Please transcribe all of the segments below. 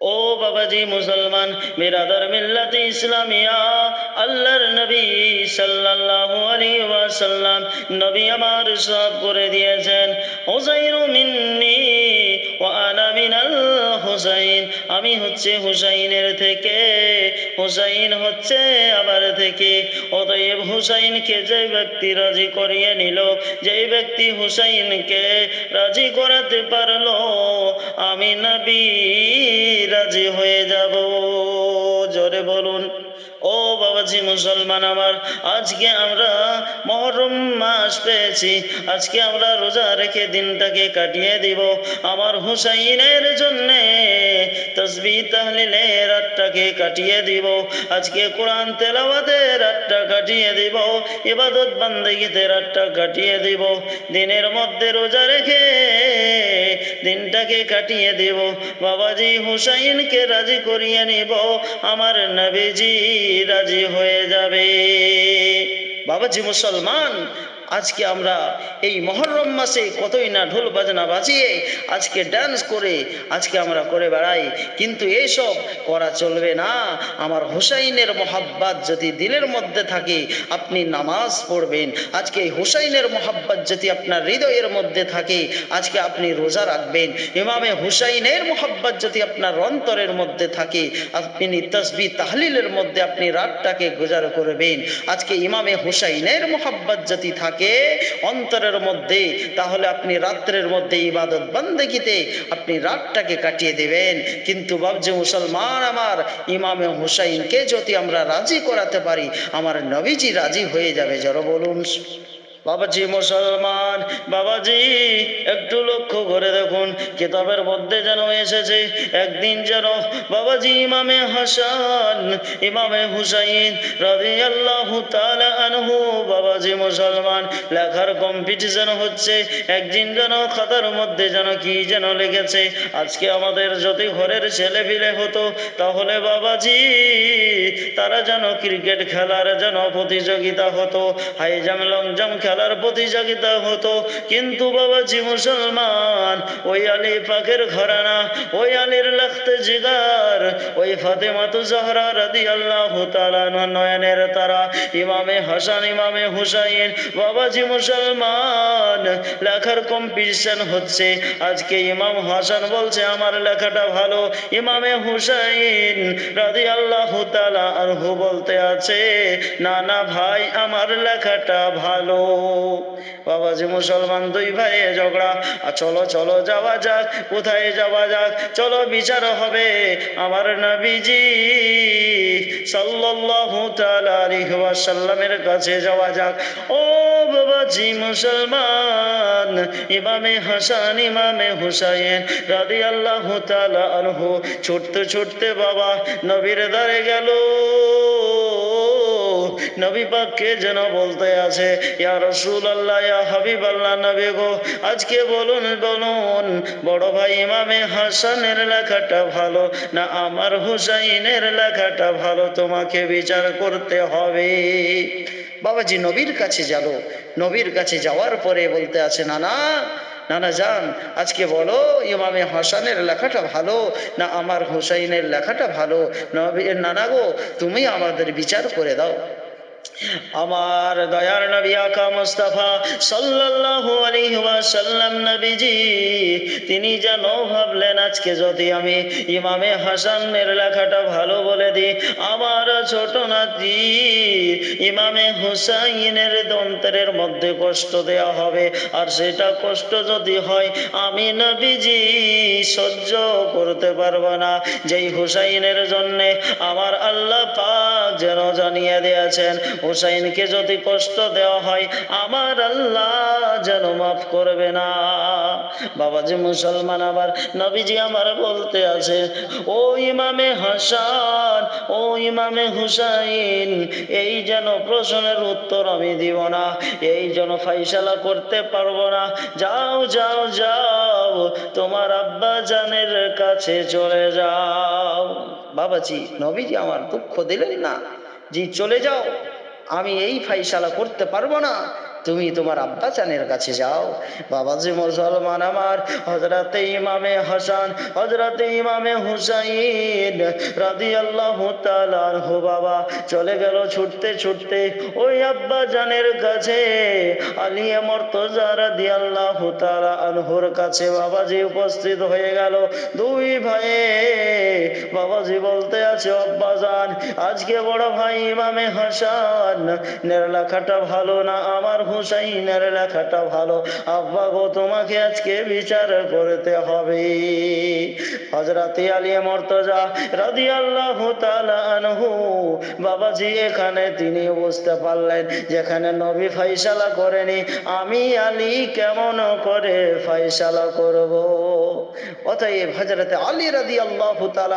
ও বাবাজি মুসলমান বিরাদর মিল্লাত ইসলামিয়া, আল্লাহর নবী সাল্লাল্লাহু আলাইহি ওয়াসাল্লাম, নবী আমার সব করে দিয়েছেন। ওজাইরু মিন্নি হুসাইন, আমি হচ্ছে হুসাইনের থেকে, হুসাইন হচ্ছে আবার থেকে। অতএব হুসাইনকে যে ব্যক্তি রাজি করিয়ে নিল যেই ব্যক্তি হুসাইনকে রাজি করাতে পারল, আমি নবী রাজি হয়ে যাব। জোরে বলুন। ও বাবাজি মুসলমান আমার, আজকে আমরা মহরম মাস পেয়েছি, আজকে আমরা রোজা রেখে দিনটাকে কাটিয়ে দিব। আমার হুসাইনের জন্যে তসবি তাহলিলে রাতটাকে কাটিয়ে দিব। আজকে কোরআন তেলাওয়াতের রাতটা কাটিয়ে দিব, ইবাদত বান্দেগিতে রাতটা কাটিয়ে দিব। দিনের মধ্যে রোজা রেখে দিনটাকে কাটিয়ে দেব। বাবাজি হুসাইনকে রাজি করিয়ে নিব। আমার নবীজি রাজি হয়ে যাবে। বাবাজি মুসলমান আজকে আমরা এই মহরম মাসে কতই না ঢোল বাজনা বাজিয়ে আজকে ডান্স করে, আজকে আমরা করে বেড়াই। কিন্তু এইসব করা চলবে না। আমার হুসাইনের মহাব্বাত যদি দিলের মধ্যে থাকে, আপনি নামাজ পড়বেন। আজকে এই হুসাইনের মহাব্বাত যদি আপনার হৃদয়ের মধ্যে থাকে, আজকে আপনি রোজা রাখবেন। ইমামে হুসাইনের মহাব্বাত যদি আপনার অন্তরের মধ্যে থাকে, আপনি তসবি তাহলিলের মধ্যে আপনি রাতটাকে গুজার করবেন। আজকে ইমামে হুসাইনের মহাব্বাত যদি থাকে থাকে অন্তরের মধ্যে, তাহলে আপনি রাত্রের মধ্যে ইবাদত বন্দেগিতে আপনি রাতটাকে কাটিয়ে দেবেন। কিন্তু বাবজে মুসলমান আমার, ইমামে হুসাইনকে যদি আমরা রাজি করাতে পারি, আমার নবীজি রাজি হয়ে যাবে জড়ো বলুন। বাবাজি মুসলমান, বাবাজি একটু লক্ষ্য করে দেখুন, কিতাবের মধ্যে যেন এসেছে, একদিন যেন বাবাজি ইমামে হাসান, ইমামে হুসাইন রবি আল্লাহ আনহু বাবাজি মুসলমান, লেখার কম্পিটিশন হচ্ছে, একদিন যেন খাতার মধ্যে যেন কি যেন লেগেছে আজকে আমাদের যদি ঘরের ছেলে হতো, তাহলে বাবাজি তারা যেন ক্রিকেট খেলার যেন প্রতিযোগিতা হতো, হাই জাম লং জাম্প খেলার প্রতিযোগিতা হতো। কিন্তু বাবাজি মুসলমান, ওই আলী পাকের ঘরানা, ওই আলীর লাখতে জিগার, ওই ফাতেমাতু জহরা রাদি আল্লাহ নয়নের তারা। ইমামে হাসান, ইমামে হুসাইন, বাবাজি মুসলমান, লেখার কম্পিটিশন হচ্ছে। আজকে ইমাম হাসান বলছে, আমার লেখাটা ভালো। ইমামে হুসাইন রাদি আল্লাহ আনহু বলতে আছে না না ভাই আমার লেখাটা ভালো। বাবাজি মুসলমান, দুই ভাইয়ে ঝগড়া। আর চলো চলো, যাওয়া যাক, কোথায় যাওয়া যাক? চলো, বিচার হবে আমার নবীজি। সাল্লাল্লাহু তাআলা আলাইহি ওয়াসাল্লামের কাছে যাওয়া যাক। ও বাবাজি মুসলমান, ইমামে হাসান, ইমামে হুসাইন রাদিয়াল্লাহু তাআলা আনহু, ছুটতে ছুটতে বাবা নবীর দ্বারে গেল। নবী পাককে যেন বলতে আছে, ইয়া রসুল আল্লাহ ইয়া হাবিব আল্লাহ নবী গো, আজকে বলুন বলুন, বড় ভাই ইমামে হাসানের লেখাটা ভালো না আমার হুসাইনের লেখাটা ভালো? তোমাকে বিচার করতে হবে। বাবাজি নবীর কাছে যাব নবীর কাছে যাওয়ার পরে বলতে আছে না না নানা যান আজকে বলো, ইমামে হাসানের লেখাটা ভালো না আমার হুসাইনের লেখাটা ভালো? নবীর নানা গো, তুমি আমাদের বিচার করে দাও। আমার দয়ার নবী আকা মুস্তাফা সাল্লাল্লাহু আলাইহি ওয়াসাল্লাম নবীজি, তিনি যেন ভাবলেন, আজকে যদি আমি ইমামে হাসানের লেখাটা ভালো বলে দিই, আমার ছোট নাতি ইমামে হুসাইনের দন্তরের মধ্যে কষ্ট দেয়া হবে, আর সেটা কষ্ট যদি হয়, আমি নবীজি সহ্য করতে পারব না। যেই হুসাইনের জন্যে আমার আল্লাহ পাক যেন জানিয়ে দিয়েছেন হুসাইনকে যদি কষ্ট দেওয়া হয়, আমার আল্লাহ যেন মাফ করবে না। বাবাজি মুসলমান আবার নবীজি আমার বলতে আছে, ও ইমামে হাসান, ও ইমামে হুসাইন, এই যেন প্রশ্নের উত্তর আমি দিব না, এই যেন ফাইসালা করতে পারব না। যাও যাও যাও, তোমার আব্বা জানের কাছে চলে যাও। বাবাজি, নবীজি আমার দুঃখ দিলেন না, জি, চলে যাও। আমি এই ফাইসালা করতে পারব না। তুমি তোমার আব্বা চানের কাছে যাও। বাবাজি মুসলমান আমার হজরতে ইমামে হাসান হজরতে ইমামে হুসাইন রাদি আল্লাহ হো বাবা চলে গেল ছুটতে ছুটতে ওই আব্বা জানের কাছে। আলিয়া মর্তজা রাদি আল্লাহ কাছে বাবাজি উপস্থিত হয়ে গেল। দুই ভাইয়ে বাবাজি বলতে আছে আব্বা জান আজকে বড় ভাই ইমামে হাসান। নের লেখাটা ভালো না? আমার হুসাইনের লেখাটা ভালো। আব্বা গো, তোমাকে আজকে বিচার করতে হবে। হজরতে আলিয়া মর্তজা রাদি আল্লাহ আনহু বাবাজি, এখানে তিনি বুঝতে পারলেন, যেখানে নবী ফাইসালা করেনি। আমি আলী কেমন করে ফাইসালা করব? অতএব হজরতে আলী রাদি আল্লাহ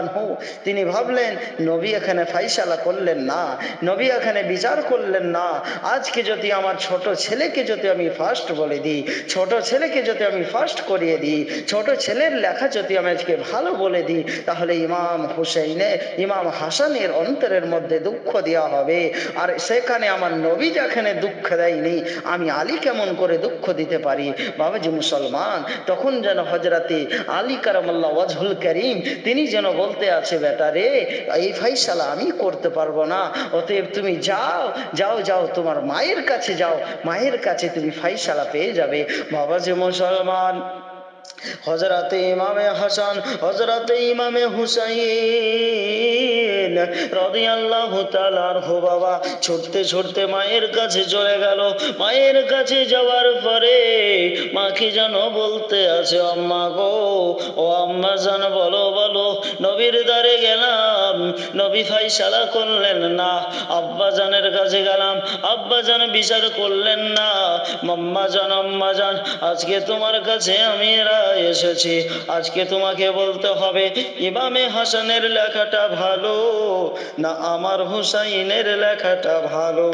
আনহু, তিনি ভাবলেন নবী এখানে ফাইসালা করলেন না, নবী এখানে বিচার করলেন না। আজকে যদি আমার ছোট ছেলেকে যদি আমি ফার্স্ট বলে দিই, ছোট ছেলেকে যদি আমি ফার্স্ট করিয়ে দিই, ছোট ছেলের লেখা যদি আমি আজকে ভালো বলে দিই, তাহলে ইমাম হুসেইনে, ইমাম হাসানের অন্তরের মধ্যে দুঃখ দেওয়া হবে। আর সেখানে আমার নবী যেখানে দুঃখ দেয়নি, আমি আলী কেমন করে দুঃখ দিতে পারি? বাবাজি মুসলমান, তখন যেন হজরতে আলী কারামাল্লা ওয়াজহুল করিম, তিনি যেন বলতে আছে, বেটা রে এই ফাইসালা আমি করতে পারব না। অতএব তুমি যাও যাও যাও, তোমার মায়ের কাছে যাও। মায়ের কাছে তুমি ফাইসালা পেয়ে যাবে। বাবা যে মুসলমান। হজরতে ইমামে হাসান হজরতে ইমামে হুসাইন রাদিয়াল্লাহু তাআলার হো বাবা ছুটতে ছুটতে মায়ের কাছে চলে গেল। মায়ের কাছে যাওয়ার পরে মা কি যেন বলতে আছে, আম্মা গো, ও আম্মা জান, বলো বলো, নবীর দ্বারে গেলাম, নবী ফাইসালা করলেন না, আব্বা জানের কাছে গেলাম, আব্বা জান বিচার করলেন না, মাম্মা জান, আম্মা জান, আজকে তোমার কাছে আমি রায় এসেছি। আজকে তোমাকে বলতে হবে, ইমামে হাসানের লেখাটা ভালো না আমার হুসাইনের লেখাটা ভালো?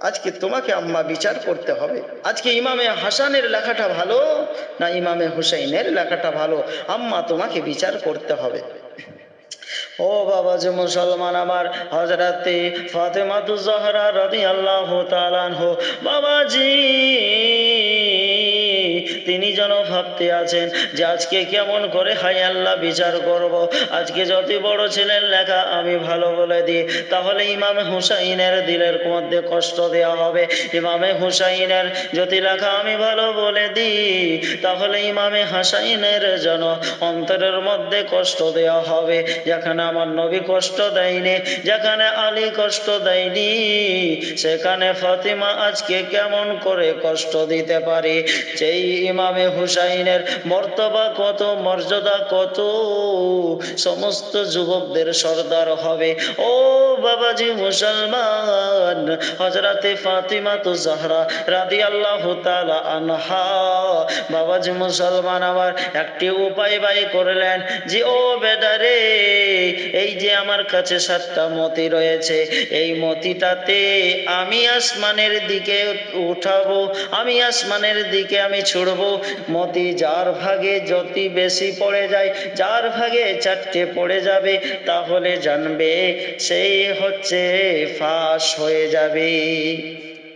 আজকে তোমাকে আম্মা বিচার করতে হবে। আজকে ইমামে হাসানের লেখাটা ভালো না ইমামে হুসাইনের লেখাটা ভালো? আম্মা তোমাকে বিচার করতে হবে। ও বাবা যে মুসলমান আমার হজরতে ফাতেমাতু জহরা রদি আল্লাহ তালানহো বাবাজি! তিনি যেন ভাবতে আছেন যে আজকে কেমন করে হাই আল্লাহ বিচার করব। আজকে যত বড় ছেলের লেখা আমি ভালো বলে দিই, তাহলে ইমামে হুসাইনের দিলের মধ্যে কষ্ট দেওয়া হবে। ইমামে হুসাইনের যদি লেখা আমি ভালো বলে দিই, তাহলে ইমামে হাসাইনের যেন অন্তরের মধ্যে কষ্ট দেওয়া হবে। যেখানে আমার নবী কষ্ট দেয়নি, যেখানে আলী কষ্ট দেয়নি, সেখানে ফাতিমা আজকে কেমন করে কষ্ট দিতে পারে? যেই ইমামে হুসাইনের মর্তবা কত, মর্যাদা কত? সমস্ত যুবকদের সর্দার হবে। ও বাবাজি মুসলমান হজরতে ফাতিমা তো জাহরা রাদি আল্লাহ আনহা। বাবাজি মুসলমান আবার একটি উপায় বাই করলেন যে, ও বেদারে, এই যে আমার কাছে সাতটা মতি রয়েছে, এই মতিটাতে আমি আসমানের দিকে উঠাবো, আমি আসমানের দিকে আমি ছুড়বো। মতি যার ভাগে যতি বেশি পড়ে যায়, যার ভাগে চারটে পড়ে যাবে, তাহলে জানবে, সেই হচ্ছে ফাঁস হয়ে যাবে।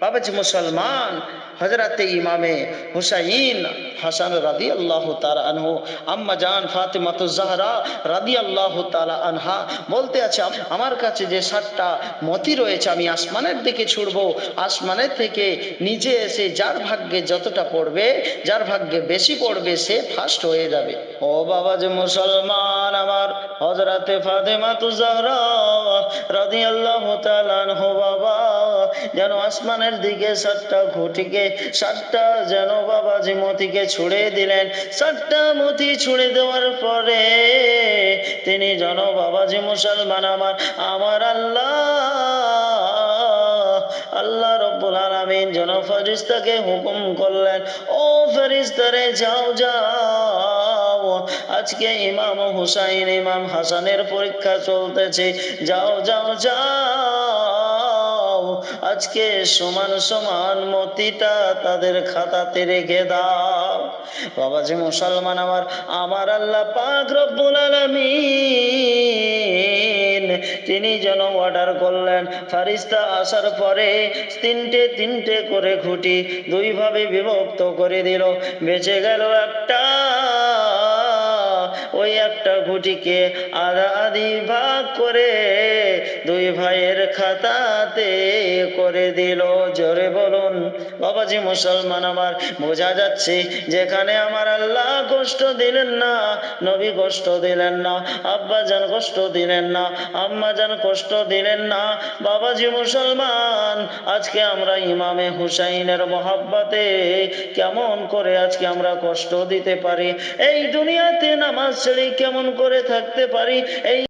বাবাজি মুসলমান হজরতে ইমামে হুসাইন হাসান রাদি আল্লাহ তালা আনহু, আম্মা জান ফাতেমাতু জাহরা রাদি আল্লাহ তালা আনহা বলতে আছে, আমার কাছে যে সাতটা মতি রয়েছে, আমি আসমানের দিকে ছুড়বো। আসমানের থেকে নিজে এসে যার ভাগ্যে যতটা পড়বে, যার ভাগ্যে বেশি পড়বে, সে ফার্স্ট হয়ে যাবে। ও বাবা যে মুসলমান, আমার হজরতে ফাতেমাতু জাহরা রাদি আল্লাহ তালা আনহু বাবা। যেন আসমানের দিকে সাতটা ঘুটিকে, সাতটা যেন বাবাজি মতিকে ছুড়ে দিলেন। সাতটা মতি ছুড়ে দেওয়ার পরে তিনি যেন বাবাজি মুসলমান, আমার আমার আল্লাহ আল্লাহ রব্বুল আলামিন যেন ফেরেশতাকে হুকুম করলেন, ও ফেরেশতারে যাও যাও, আজকে ইমাম হুসাইন, ইমাম হাসানের পরীক্ষা চলতেছে, যাও যাও যাও। আজকে সমান সমান মতিটা তাদের খাতাতে রেখে দাও। বাবাজি মুসলমান আমার আমার আল্লাহ পাক রব্বুল আলামিন, তিনি যেন অর্ডার করলেন। ফারিস্তা আসার পরে তিনটে তিনটে করে খুঁটি দুইভাবে বিভক্ত করে দিল। বেঁচে গেল একটা ওই একটা খুঁটিকে আধা আধি ভাগ করে দুই ভাইয়ের খাতাতে করে দিল। জোরে বলুন, বাবাজি মুসলমান আমার, বোঝা যাচ্ছে যেখানে আমার আল্লাহ কষ্ট দিলেন না, নবী কষ্ট দিলেন না, আব্বা যান কষ্ট দিলেন না, আম্মা যান কষ্ট দিলেন না। বাবাজি মুসলমান, আজকে আমরা ইমামে হুসাইনের মহাব্বাতে কেমন করে আজকে আমরা কষ্ট দিতে পারি? এই দুনিয়াতে নামাজ ছেড়ে কেমন করে থাকতে পারি? এই